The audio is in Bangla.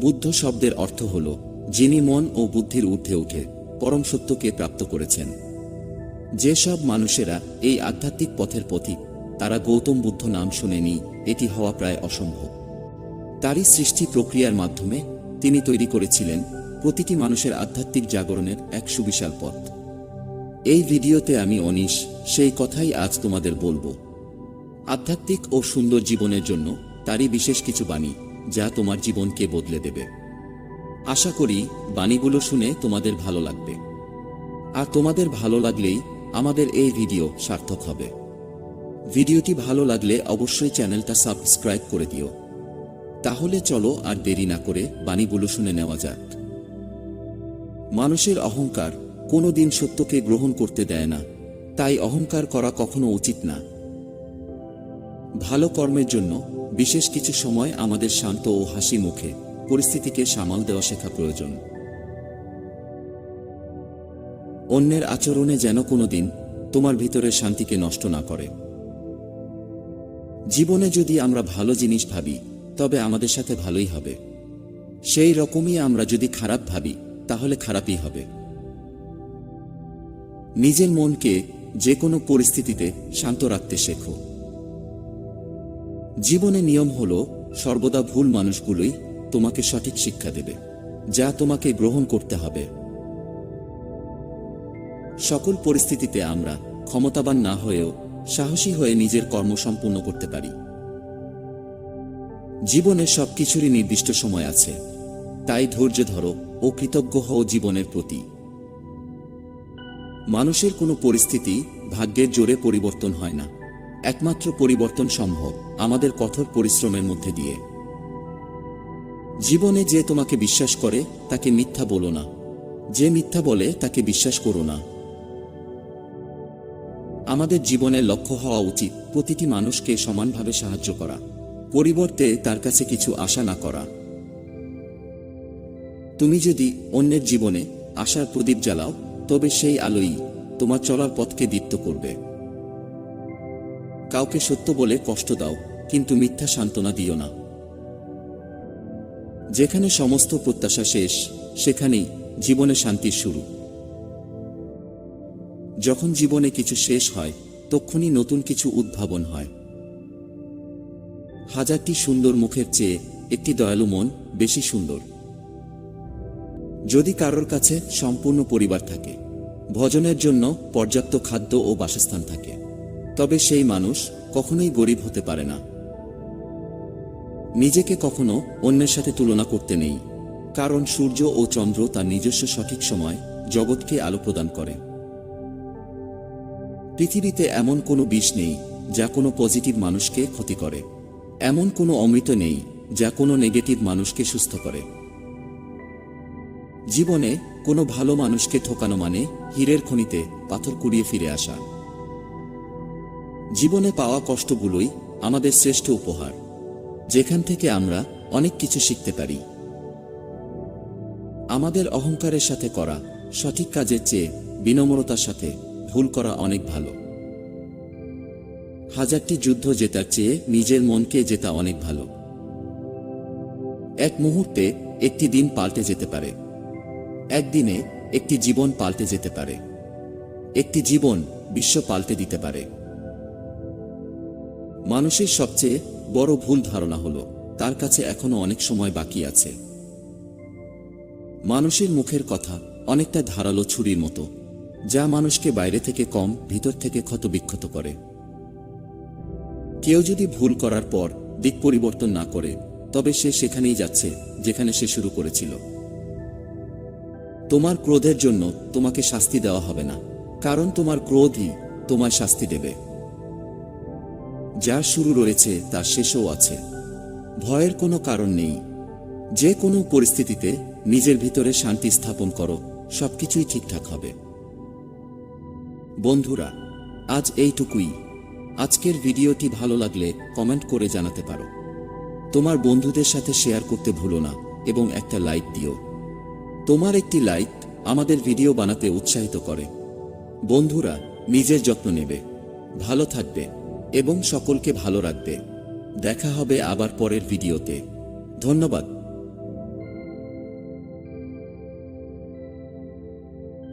বুদ্ধ শব্দের অর্থ হল, যিনি মন ও বুদ্ধির ঊর্ধ্বে উঠে পরম সত্যকে প্রাপ্ত করেছেন। যেসব মানুষেরা এই আধ্যাত্মিক পথের পথিক, তারা গৌতম বুদ্ধ নাম শুনেনি, এটি হওয়া প্রায় অসম্ভব। তারই সৃষ্টি প্রক্রিয়ার মাধ্যমে তিনি তৈরি করেছিলেন প্রতিটি মানুষের আধ্যাত্মিক জাগরণের এক সুবিশাল পথ। এই ভিডিওতে আমি অনিশ, সেই কথাই আজ তোমাদের বলব। আধ্যাত্মিক ও সুন্দর জীবনের জন্য তারই বিশেষ কিছু বাণী। যা তোমার জীবনকে বদলে দেবে। আশা করি বাণীগুলো শুনে তোমাদের ভালো লাগবে। আর তোমাদের ভালো লাগলেই আমাদের এই ভিডিও সার্থক হবে। ভিডিওটি ভালো লাগলে অবশ্যই চ্যানেলটা সাবস্ক্রাইব করে দিও। তাহলে চলো আর দেরি না করে বাণীগুলো শুনে নেওয়া যাক। মানুষের অহংকার কোনো দিন সত্যকে গ্রহণ করতে দেয় না। তাই অহংকার করা কখনো উচিত না। ভালো কর্মের জন্য বিশেষ কিছু সময় আমাদের শান্ত ও হাসি মুখে পরিস্থিতিকে সামাল দেওয়া শেখা প্রয়োজন। অন্যের আচরণে যেন কোনোদিন তোমার ভিতরের শান্তিকে নষ্ট না করে। জীবনে যদি আমরা ভালো জিনিস ভাবি, তবে আমাদের সাথে ভালোই হবে। সেই রকমই আমরা যদি খারাপ ভাবি, তাহলে খারাপই হবে। নিজের মনকে যে কোনো পরিস্থিতিতে শান্ত রাখতে শেখো। জীবনে নিয়ম হল, সর্বদা ভুল মানুষগুলোই তোমাকে সঠিক শিক্ষা দেবে, যা তোমাকে গ্রহণ করতে হবে। সকল পরিস্থিতিতে আমরা ক্ষমতাবান না হয়েও সাহসী হয়ে নিজের কর্ম সম্পূর্ণ করতে পারি। জীবনে সবকিছুরই নির্দিষ্ট সময় আছে, তাই ধৈর্য ধরো ও কৃতজ্ঞ হও জীবনের প্রতি। মানুষের কোনো পরিস্থিতি ভাগ্যের জোরে পরিবর্তন হয় না। একমাত্র পরিবর্তন সম্ভব আমাদের কঠোর পরিশ্রমের মধ্যে দিয়ে। জীবনে যে তোমাকে বিশ্বাস করে, তাকে মিথ্যা বলো না। যে মিথ্যা বলে, তাকে বিশ্বাস করো না। আমাদের জীবনের লক্ষ্য হওয়া উচিত প্রতিটি মানুষকে সমানভাবে সাহায্য করা, পরিবর্তে তার কাছে কিছু আশা না করা। তুমি যদি অন্যের জীবনে আশার প্রদীপ জ্বালাও, তবে সেই আলোই তোমার চলার পথকে দীপ্ত করবে। কাউকে সত্য বলে কষ্ট দাও, কিন্তু মিথ্যা সান্ত্বনা দিও না। যেখানে সমস্ত প্রত্যাশা শেষ, সেখানেই জীবনে শান্তির শুরু। যখন জীবনে কিছু শেষ হয়, তক্ষুনি নতুন কিছু উদ্ভাবন হয়। হাজারটি সুন্দর মুখের চেয়ে একটি দয়ালু মন বেশি সুন্দর। যদি কারোর কাছে সম্পূর্ণ পরিবার থাকে, ভজনের জন্য পর্যাপ্ত খাদ্য ও বাসস্থান থাকে। তবে সেই মানুষ কখনোই গরিব হতে পারে না। নিজেকে কখনো অন্যের সাথে তুলনা করতে নেই, কারণ সূর্য ও চন্দ্র তার নিজস্ব সঠিক সময় জগৎকে আলো প্রদান করে। পৃথিবীতে এমন কোনো বিষ নেই যা কোনো পজিটিভ মানুষকে ক্ষতি করে, এমন কোনো অমৃত নেই যা কোনো নেগেটিভ মানুষকে সুস্থ করে। জীবনে কোনো ভালো মানুষকে ঠকানো মানে হীরের খনিতে পাথর কুড়িয়ে ফিরে আসা। জীবনে পাওয়া কষ্টগুলোই আমাদের শ্রেষ্ঠ উপহার, যেখান থেকে আমরা অনেক কিছু শিখতে পারি। আমাদের অহংকারের সাথে করা সঠিক কাজের চেয়ে বিনম্রতার সাথে ভুল করা অনেক ভালো। হাজারটি যুদ্ধ জেতার চেয়ে নিজের মনকে জেতা অনেক ভালো। এক মুহূর্তে একটি দিন পাল্টে যেতে পারে। একদিনে একটি জীবন পাল্টে যেতে পারে। একটি জীবন বিশ্ব পাল্টে দিতে পারে। মানুষের সবচেয়ে বড় ভুল ধারণা হলো, তার কাছে এখনও অনেক সময় বাকি আছে। মানুষের মুখের কথা অনেকটা ধারালো ছুরির মতো, যা মানুষকে বাইরে থেকে কম, ভিতর থেকে ক্ষতবিক্ষত করে। কেউ যদি ভুল করার পর দিক পরিবর্তন না করে, তবে সে সেখানেই যাচ্ছে, যেখানে সে শুরু করেছিল। তোমার ক্রোধের জন্য তোমাকে শাস্তি দেওয়া হবে না, কারণ তোমার ক্রোধই তোমায় শাস্তি দেবে। যার শুরু রয়েছে তার শেষও আছে। ভয়ের কোনো কারণ নেই। যে কোনো পরিস্থিতিতে নিজের ভিতরে শান্তি স্থাপন করো, সবকিছুই ঠিকঠাক হবে। বন্ধুরা, আজ এইটুকুই। আজকের ভিডিওটি ভালো লাগলে কমেন্ট করে জানাতে পারো। তোমার বন্ধুদের সাথে শেয়ার করতে ভুলো না এবং একটা লাইক দিও। তোমার একটি লাইক আমাদের ভিডিও বানাতে উৎসাহিত করে। বন্ধুরা, নিজের যত্ন নেবে। ভালো থাকবে। এবং সকলকে ভালো রাখবে। দেখা হবে আবার পরের ভিডিওতে। ধন্যবাদ।